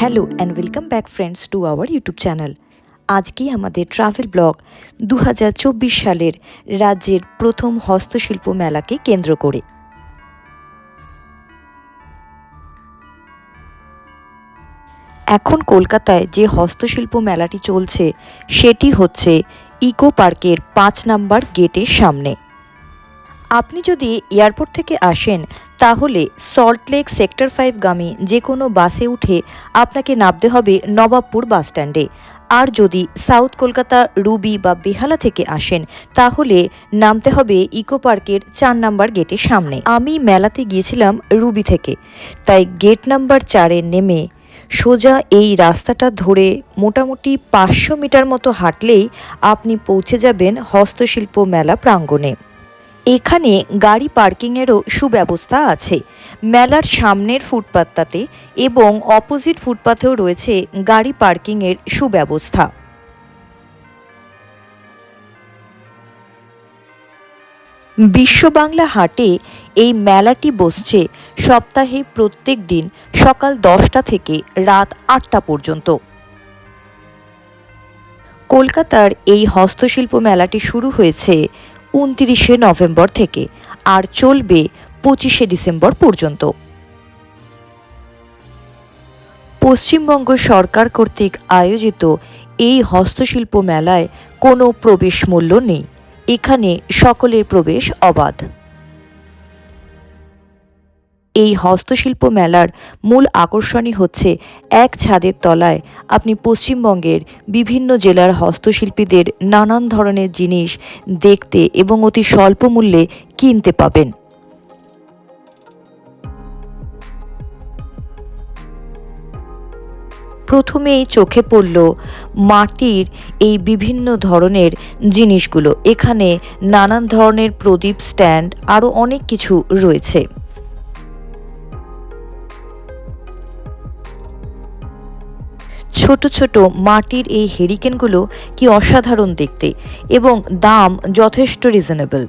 Hello and welcome back friends to our YouTube channel আজকে আমাদের travel blog দু হাজার চব্বিশ সালের রাজ্যের প্রথম হস্তশিল্প মেলাকে কেন্দ্র করে। এখন কলকাতায় যে হস্তশিল্প মেলাটি চলছে, সেটি হচ্ছে ইকো পার্কের পাঁচ নাম্বার গেটের সামনে। আপনি যদি এয়ারপোর্ট থেকে আসেন তাহলে সল্টলেক সেক্টর ফাইভ গামী যে কোনো বাসে উঠে আপনাকে নামতে হবে নবাবপুর বাসস্ট্যান্ডে আর যদি সাউথ কলকাতা, রুবি বা বেহালা থেকে আসেন, তাহলে নামতে হবে ইকো পার্কের চার নাম্বার গেটের সামনে। আমি মেলাতে গিয়েছিলাম রুবি থেকে। তাই গেট নাম্বার চারে নেমে সোজা এই রাস্তাটা ধরে মোটামুটি পাঁচশো মিটার মতো হাঁটলেই আপনি পৌঁছে যাবেন হস্তশিল্প মেলা প্রাঙ্গণে। এখানে গাড়ি পার্কিংয়েরও সুব্যবস্থা আছে। মেলার সামনের ফুটপাতটাতে এবং অপোজিট ফুটপাথেও রয়েছে গাড়ি পার্কিংয়ের সুব্যবস্থা। বিশ্ব বাংলা হাটে এই মেলাটি বসছে সপ্তাহে প্রত্যেক দিন সকাল দশটা থেকে রাত আটটা পর্যন্ত। কলকাতার এই হস্তশিল্প মেলাটি শুরু হয়েছে উনতিরিশে নভেম্বর থেকে আর চলবে পঁচিশে ডিসেম্বর পর্যন্ত। পশ্চিমবঙ্গ সরকার কর্তৃক আয়োজিত এই হস্তশিল্প মেলায় কোনো প্রবেশ মূল্য নেই। এখানে সকলের প্রবেশ অবাধ। এই হস্তশিল্প মেলার মূল আকর্ষণই হচ্ছে এক ছাদের তলায় আপনি পশ্চিমবঙ্গের বিভিন্ন জেলার হস্তশিল্পীদের নানান ধরনের জিনিস দেখতে এবং অতি স্বল্প মূল্যে কিনতে পাবেন। প্রথমেই চোখে পড়ল মাটির এই বিভিন্ন ধরনের জিনিসগুলো। এখানে নানান ধরনের প্রদীপ স্ট্যান্ড আরও অনেক কিছু রয়েছে। ছোট ছোট মাটির এই হেরিকেনগুলো কি অসাধারণ দেখতে এবং দাম যথেষ্ট রিজনেবল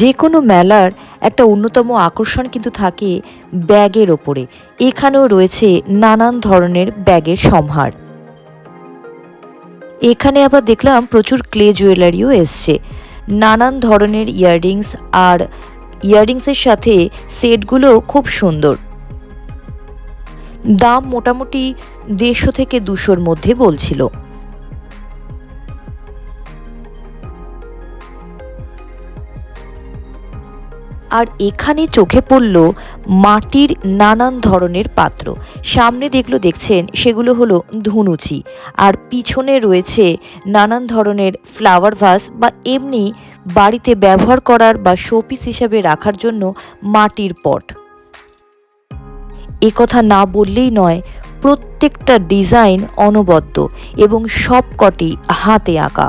যে কোনো মেলার একটা অন্যতম আকর্ষণ কিন্তু থাকে ব্যাগের ওপরে। এখানেও রয়েছে নানান ধরনের ব্যাগের সম্ভার। এখানে আবার দেখলাম প্রচুর ক্লে জুয়েলারিও এসছে। নানান ধরনের ইয়াররিংস আর ইয়াররিংসের সাথে সেটগুলো খুব সুন্দর। দাম মোটামুটি দেড়শো থেকে দুশোর মধ্যে বলছিল। আর এখানে চোখে পড়ল মাটির নানান ধরনের পাত্র। সামনে দেখল, দেখছেন, সেগুলো হলো ধুনুচি। আর পিছনে রয়েছে নানান ধরনের ফ্লাওয়ার ভাস বা এমনি বাড়িতে ব্যবহার করার বা শোপিস হিসাবে রাখার জন্য মাটির পট কথা না বললেই নয়, প্রত্যেকটা ডিজাইন অনবদ্য এবং সবকটি হাতে আঁকা।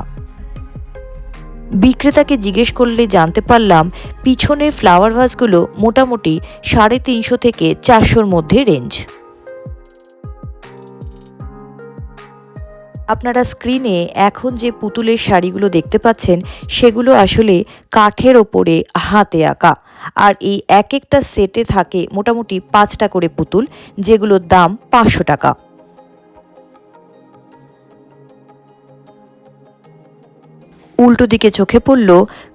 বিক্রেতাকে জিজ্ঞেস করলে জানতে পারলাম, পিছনের ফ্লাওয়ার ভাসগুলো মোটামুটি সাড়ে তিনশো থেকে চারশোর মধ্যে রেঞ্জ আপনারা স্ক্রিনে এখন যে পুতুলের শাড়িগুলো দেখতে পাচ্ছেন, সেগুলো আসলে কাঠের ওপরে হাতে আঁকা। আর এই এক একটা সেটে থাকে মোটামুটি পাঁচটা করে পুতুল, যেগুলোর দাম পাঁচশো টাকা। উল্টো দিকে চোখে পড়ল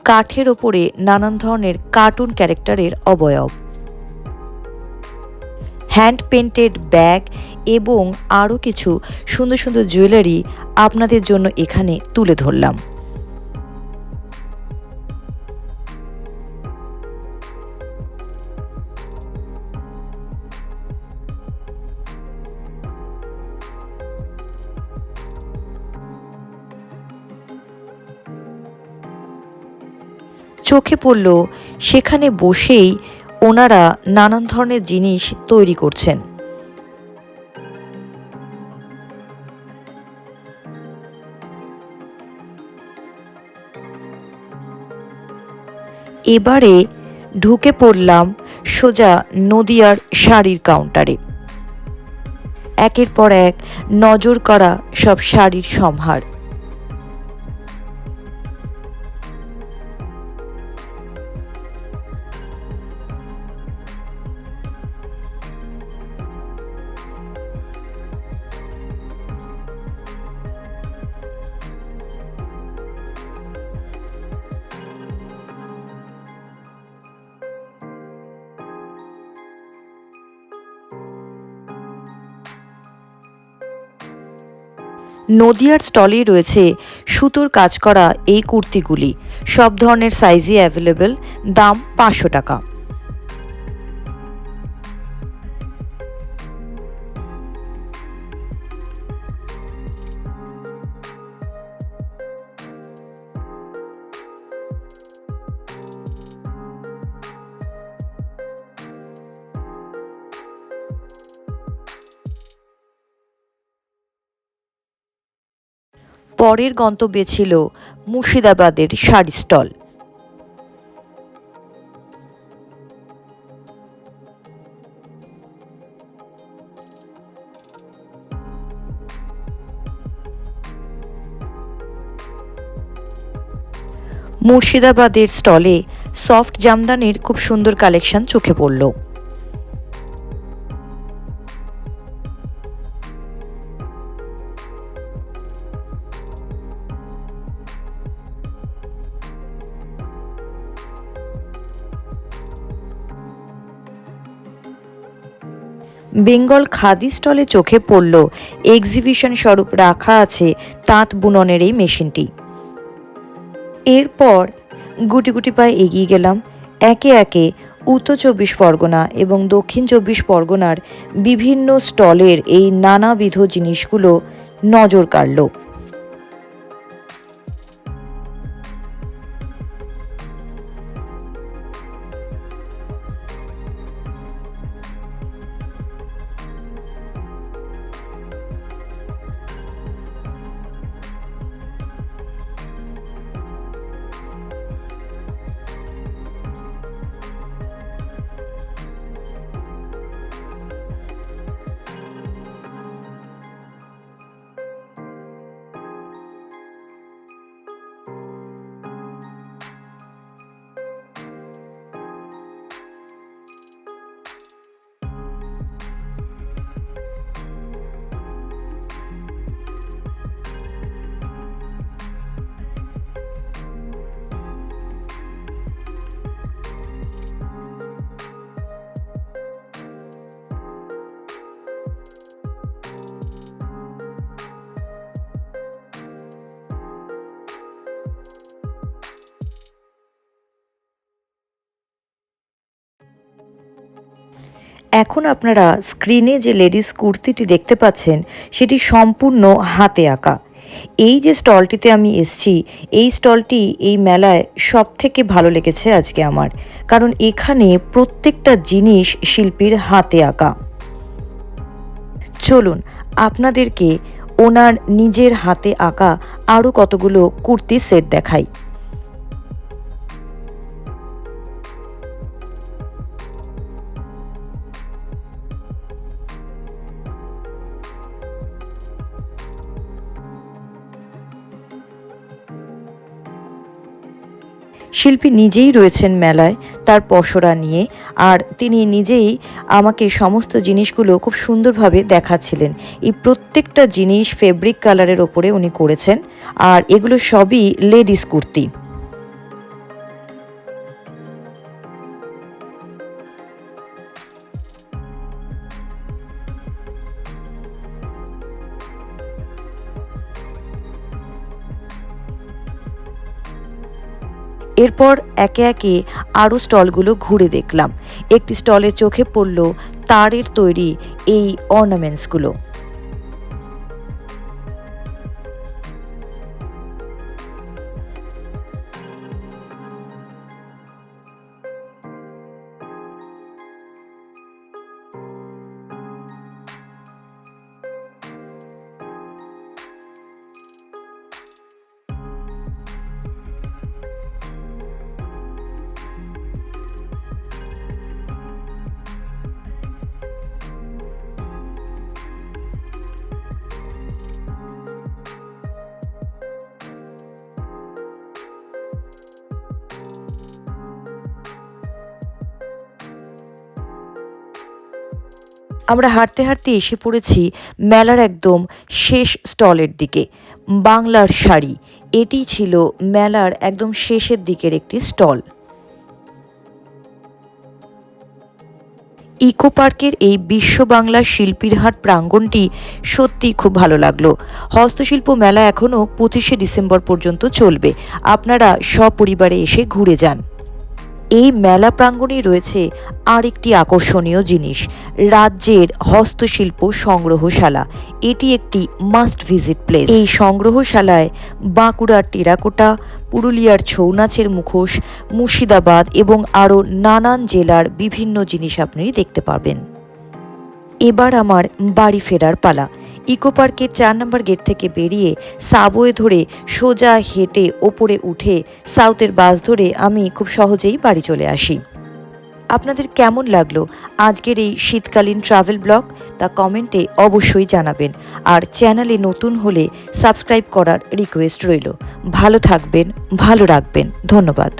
কাঠের ওপরে নানান ধরনের কার্টুন ক্যারেক্টারের অবয়ব। হ্যান্ড পেন্টেড ব্যাগ এবং আরও কিছু সুন্দর সুন্দর জুয়েলারি আপনাদের জন্য এখানে তুলে ধরলাম। চোখে পড়ল, সেখানে বসেই ওনারা নানান ধরনের জিনিস তৈরি করছেন। এবারে ঢুকে পড়লাম সোজা নদিয়ার শাড়ির কাউন্টারে। একের পর এক নজর করা সব শাড়ির সম্হার নদিয়ার স্টলে রয়েছে সুতোর কাজ করা এই কুর্তিগুলি। সব ধরনের সাইজই অ্যাভেলেবেল দাম পাঁচশো টাকা। পরের গন্তব্যে ছিল মুর্শিদাবাদের শাড়ি স্টল। মুর্শিদাবাদের স্টলে সফট জামদানির খুব সুন্দর কালেকশন চোখে পড়ল। বেঙ্গল খাদি স্টলে চোখে পড়ল এক্সিবিশন স্বরূপ রাখা আছে তাঁত বুননের এই মেশিনটি। এরপর গুটি গুটি পায়ে এগিয়ে গেলাম। একে একে উত্তর চব্বিশ পরগনা এবং দক্ষিণ চব্বিশ পরগনার বিভিন্ন স্টলের এই নানাবিধ জিনিসগুলো নজর কাড়ল। এখন আপনারা স্ক্রিনে যে লেডিস কুর্তিটি দেখতে পাচ্ছেন, সেটি সম্পূর্ণ হাতে আঁকা। এই যে স্টলটিতে আমি এসছি, এই স্টলটি এই মেলায় সব থেকে ভালো লেগেছে আজকে আমার। কারণ এখানে প্রত্যেকটা জিনিস শিল্পীর হাতে আঁকা। চলুন, আপনাদেরকে ওনার নিজের হাতে আঁকা আরও কতগুলো কুর্তি সেট দেখাই। শিল্পী নিজেই রয়েছেন মেলায় তার পসরা নিয়ে আর তিনি নিজেই আমাকে সমস্ত জিনিসগুলো খুব সুন্দরভাবে দেখাচ্ছিলেন। এই প্রত্যেকটা জিনিস ফেব্রিক কালারের ওপরে উনি করেছেন আর এগুলো সবই লেডিস কুর্তি। এরপর একে একে আরও স্টলগুলো ঘুরে দেখলাম। একটি স্টলে চোখে পড়ল তারের তৈরি এই অর্নামেন্টসগুলো। আমরা হাঁটতে হাঁটতে এসে পড়েছি মেলার একদম শেষ স্টলের দিকে, বাংলার শাড়ি। এটি ছিল মেলার একদম শেষের দিকের একটি স্টল। ইকো পার্কের এই বিশ্ব বাংলা শিল্পীর হাট প্রাঙ্গণটি সত্যি খুব ভালো লাগল। হস্তশিল্প মেলা এখনও পঁচিশে ডিসেম্বর পর্যন্ত চলবে। আপনারা সপরিবারে এসে ঘুরে যান। এই মেলা প্রাঙ্গণে রয়েছে আরেকটি আকর্ষণীয় জিনিস, রাজ্যের হস্তশিল্প সংগ্রহশালা। এটি একটি মাস্ট ভিজিট প্লেস এই সংগ্রহশালায় বাঁকুড়ার টেরাকোটা, পুরুলিয়ার ছৌ নাচের মুখোশ, মুর্শিদাবাদ এবং আরও নানান জেলার বিভিন্ন জিনিস আপনি দেখতে পাবেন এবার আমার বাড়ি ফেরার পালা। ইকো পার্কের চার নম্বর গেট থেকে বেরিয়ে সাবওয়ে ধরে সোজা হেঁটে ওপরে উঠে সাউথের বাস ধরে আমি খুব সহজেই বাড়ি চলে আসি। আপনাদের কেমন লাগল আজকের এই শীতকালীন ট্রাভেল ব্লগ? তা কমেন্টে অবশ্যই জানাবেন। আর চ্যানেলে নতুন হলে সাবস্ক্রাইব করার রিকোয়েস্ট রইল। ভালো থাকবেন, ভালো রাখবেন। ধন্যবাদ।